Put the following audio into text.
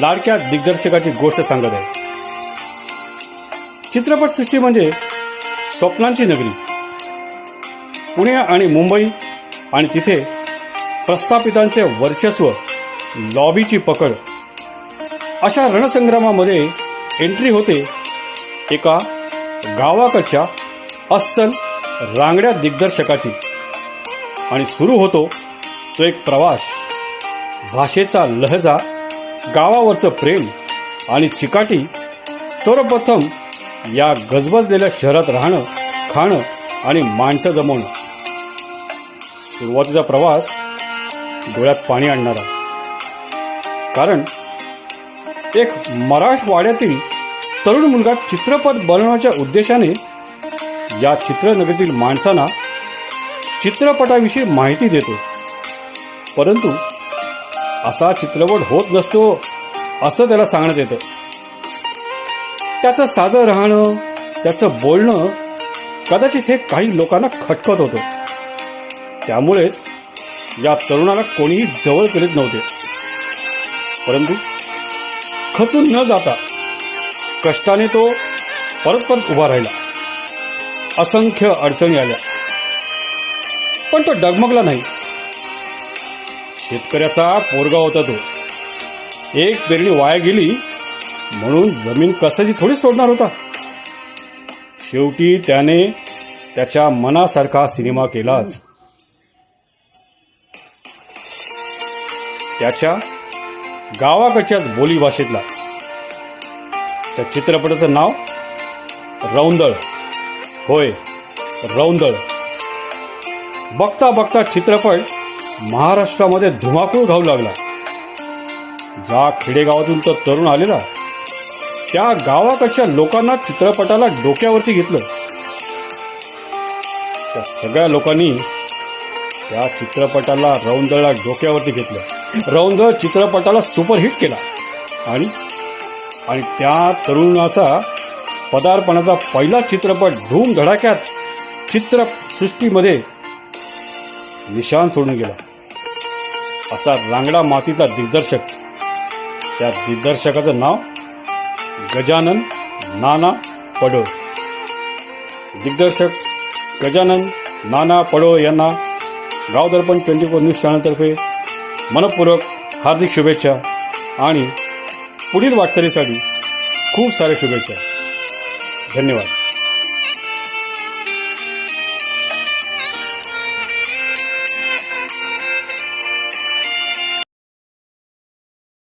लाडक्या दिग्दर्शकाची गोष्ट सांगत आहे. चित्रपटसृष्टी म्हणजे स्वप्नांची नगरी. पुणे आणि मुंबई आणि तिथे प्रस्थापितांचे वर्चस्व लॉबीची पकड. अशा रणसंग्रामामध्ये एंट्री होते एका गावाकडच्या अस्सल रांगड्या दिग्दर्शकाची. आणि सुरू होतो तो एक प्रवास. भाषेचा लहजा गावावरचं प्रेम आणि चिकाटी सर्वप्रथम या गजबजलेल्या शहरात राहणं खाणं आणि माणसं जमवणं. सुरुवातीचा प्रवास डोळ्यात पाणी आणणारा. कारण एक मराठवाड्यातील तरुण मुलगा चित्रपट बनवण्याच्या उद्देशाने या चित्रनगरीतील माणसांना चित्रपटाविषयी माहिती देतो. परंतु असा चित्रपट होत नसतो असं त्याला सांगण्यात येतं. त्याचं साधं राहणं त्याचं बोलणं कदाचित हे काही लोकांना खटकत होतं. त्यामुळेच या तरुणाला कोणीही जवळ करीत नव्हते. परंतु खचून न जाता कष्टाने तो परत परत उभा राहिला. असंख्य अडचणी आल्या. पण तो डगमगला नाही. शेतकऱ्याचा पोरगा होता तो. एक पेरणी वाया गेली म्हणून जमीन कसाची थोडी सोडणार होता. शेवटी त्याने त्याच्या मनासारखा सिनेमा केलाच. त्याच्या गावाकडच्याच बोली भाषेतला. त्या चित्रपटाचं नाव रौंदळ. होय रौंदळ. बघता बघता चित्रपट महाराष्ट्रामध्ये धुमाकूळ घालू लागला. ज्या खेडेगावातून तो तरुण आलेला त्या गावाकडच्या लोकांना चित्रपटाला डोक्यावरती घेतलं. त्या सगळ्या लोकांनी त्या चित्रपटाला रौंदळला डोक्यावरती घेतलं. रौंदळ चित्रपटाला सुपरहिट केला. आणि आणि त्या तरुणाचा पदार्पणाचा पहिला चित्रपट धूम धडाक्यात चित्रसृष्टीमध्ये निशान सोडून गेला. असा रांगडा मातीचा दिग्दर्शक. त्या दिग्दर्शकाचं नाव गजानन नाना पडोळ दिग्दर्शक गजानन नाना पडोळ यांना Gav Darpan twenty four news चॅनलतर्फे मनपूर्वक हार्दिक शुभेच्छा आणि पुढील वाटचालीसाठी खूप साऱ्या शुभेच्छा. धन्यवाद.